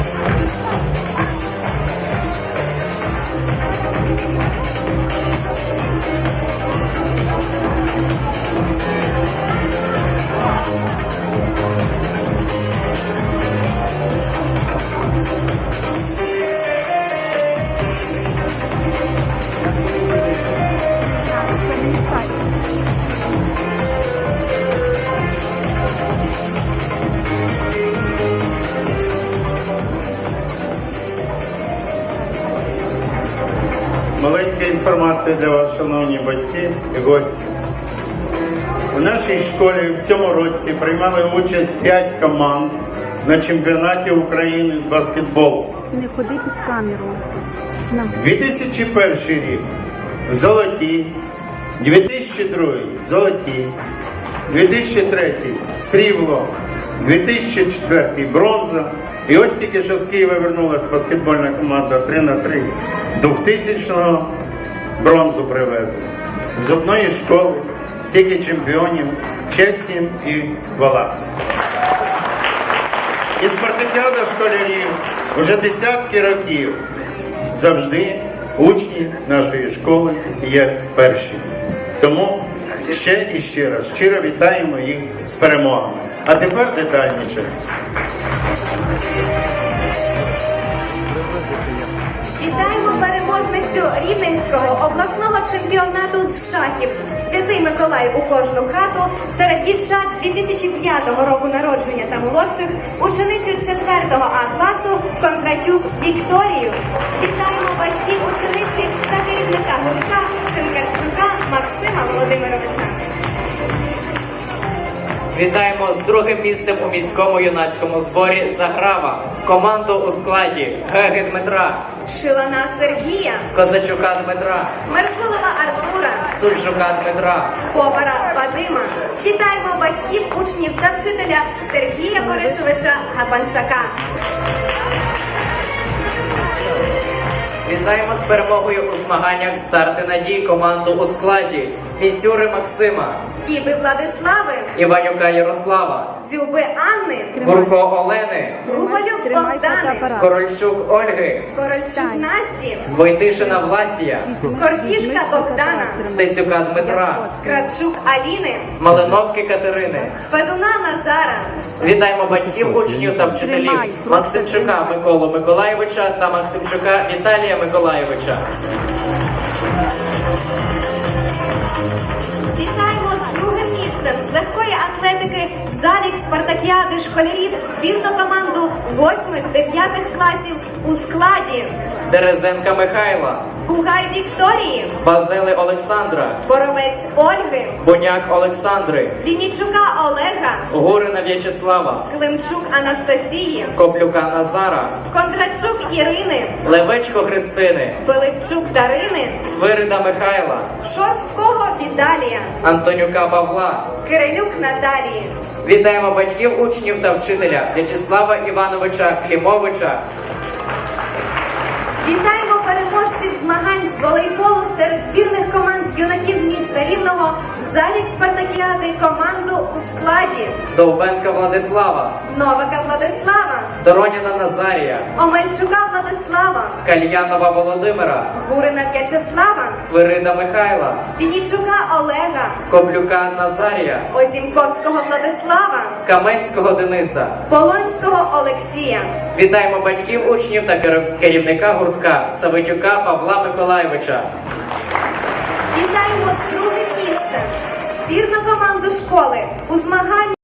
Thank you. Маленька інформація для вас, шановні батьки і гості. У нашій школі в цьому році приймали участь 5 команд на чемпіонаті України з баскетболу. Не ходить в камеру. 2001 рік золоті, 2002 золоті, 2003 срібло, 2004 бронза. І ось тільки що з Києва вернулася баскетбольна команда 3 на 3 2000-го бронзу привезли. З одної школи стільки чемпіонів, честь їм і хвала. І спартакіада школярів вже десятки років завжди учні нашої школи є перші. Тому ще і ще раз щиро вітаємо їх з перемогами. А тепер детальніше. Вітаємо переможницю Рівненського обласного чемпіонату з шахів Святий Миколай у кожну хату серед дівчат 2005 року народження та молодших, ученицю 4 А класу Кондратюк Вікторію. Вітаємо батьків учениці та керівника гуртка Шинкарчука Максима Володимировича. Вітаємо з другим місцем у міському юнацькому зборі Заграва. Команду у складі Геги Дмитра, Шилана Сергія, Козачука Дмитра, Меркулова Артура, Сульжука Дмитра. Повара Вадима. Вітаємо батьків, учнів та вчителя Сергія Борисовича Гапанчака. Вітаємо з перемогою у змаганнях старти надій команду у складі Місюри Максима, Кіби Владислави, Іванюка Ярослава, Дзюби Анни, Бурко Олени, Губалюк Тримай Корольчук Ольги, Корольчук. Насті, Войтишина Власія, Коркішка Богдана, Стецюка Дмитра, Кравчук Аліни, Малиновки Катерини. Федуна Назара, Вітаємо батьків, учнів та вчителів. Максимчука Миколу Миколаєвича та Максимчука Віталія Миколаєвича. Вітаємо місцем з легкої атлетики залік спартакіади школярів збірну команду 8-9 класів у складі Дерезенка Михайла, Бугай Вікторії, Базели Олександра, Боровець Ольги, Буняк Олександри, Віннічука Олега, Гурина В'ячеслава, Климчук Анастасії, Коплюка Назара, Кондрачук Ірини, Левечко Христини, Пилипчук Дарини, Свирида Михайла, Шорсткого Віталія, Антонюка Павла. Кирилюк Наталії. Вітаємо батьків, учнів та вчителя В'ячеслава Івановича Клімовича. Вітаємо переможців змагань з волейболу серед збірних команд юнаків міста Рівного в залі Спартакіади команду у складі. Довбенка Владислава, Новака Владислава, Дороніна Назарія, Омельчука Владислава, Кальянова Володимира, Гурина В'ячеслава, Свирида Михайла, Віннічука Олега, Коплюка Назарія, Озімковського Владислава, Каменського Дениса. Полонського Олексія. Вітаємо батьків, учнів та кер- керівника гуртка Савитюка Павла Миколаєвича. Вітаємо з другим місцем до школи у змаганні.